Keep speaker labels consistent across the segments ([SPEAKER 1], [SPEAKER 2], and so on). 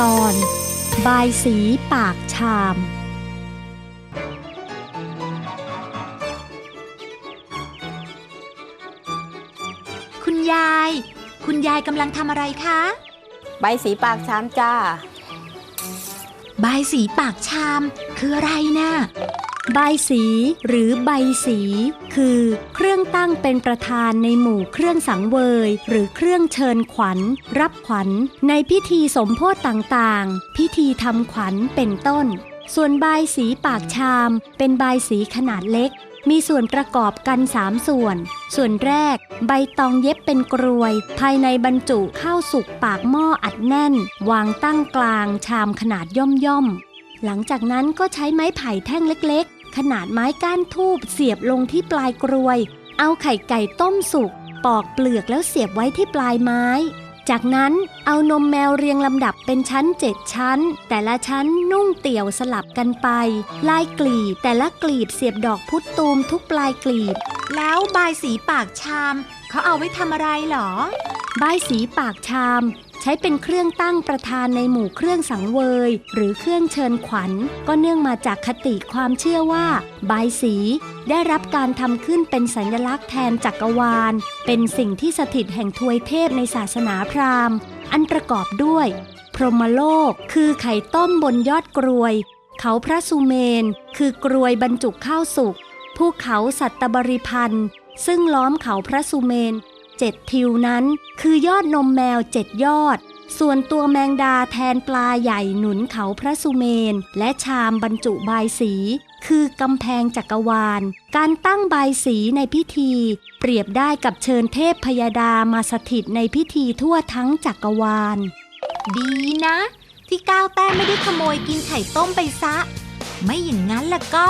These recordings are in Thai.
[SPEAKER 1] ตอน บายสีปากชาม
[SPEAKER 2] คุณยาย คุณยายกำลังทำอะไรคะ
[SPEAKER 3] ใบสีปากชามจ้า
[SPEAKER 2] บายสีปากชามคืออะไรนะ่ะ
[SPEAKER 1] บายสีหรือใบสี คือ เครื่องตั้งเป็นประธานในหมู่เครื่องสังเวย หรือเครื่องเชิญขวัญ รับขวัญ ในพิธีสมโพธิต่างๆ พิธีทำขวัญเป็นต้น ส่วนบายสีปากชาม เป็นบายสีขนาดเล็ก มีส่วนประกอบกัน3ส่วน ส่วนแรก ใบตองเย็บเป็นกรวย ภายในบรรจุข้าวสุกปากหม้ออัดแน่น วางตั้งกลางชามขนาดย่อมๆหลังจากนั้นก็ใช้ไม้ไผ่แท่งเล็ก ขนาดไม้ก้านทูบเสียบลงที่ปลายกรวย เอาไข่ไก่ต้มสุก ปอกเปลือกแล้วเสียบไว้ที่ปลายไม้ จากนั้นเอานมแมวเรียงลำดับเป็นชั้นเจ็ดชั้น แต่ละชั้นนุ่งเตี่ยวสลับกันไป ลายกลีบแต่ละกลีบเสียบดอกพุตตูมทุกปลายกลีบ
[SPEAKER 2] แล้วบายสีปากชาม เขาเอาไว้ทำอะไรหรอ
[SPEAKER 1] บายสีปากชาม ใช้เป็นเครื่องตั้งประธานในหมู่เครื่องสังเวย หรือเครื่องเชิญขวัญ ก็เนื่องมาจากคติความเชื่อว่า ใบสี ได้รับการทำขึ้นเป็นสัญลักษณ์แทนจักรวาล เป็นสิ่งที่สถิตแห่งทวยเทพในศาสนาพราหมณ์ อันประกอบด้วย พรหมโลก คือไข่ต้มบนยอดกรวย เขาพระสุเมน คือกรวยบรรจุข้าวสุกภูเขาสัตตบริพันธ์ซึ่งล้อมเขาพระสุเมน เจ็ดทิวนั้น คือยอดนมแมวเจ็ดยอด ส่วนตัวแมงดาแทนปลาใหญ่หนุนเขาพระสุเมน และชามบรรจุบายสี คือกำแพงจักรวาล การตั้งบายสีในพิธี เปรียบได้กับเชิญเทพพยดามาสถิตในพิธีทั่วทั้งจักรวาล
[SPEAKER 2] ดีนะ ที่ก้าวแต้มไม่ได้ขโมยกินไข่ต้มไปซะ ไม่อย่างนั้นล่ะก็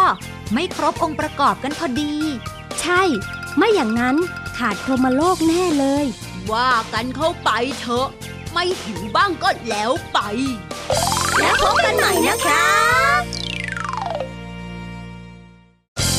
[SPEAKER 2] ไม่ครบองค์ประกอบกันพอดี
[SPEAKER 1] ใช่ ไม่อย่างนั้น ขาดพรหมโลกแน่เลย
[SPEAKER 4] ว่ากันเข้าไปเถอะ ไม่หิวบ้างก็แล้วไป
[SPEAKER 1] แล้วพบกันใหม่นะคะ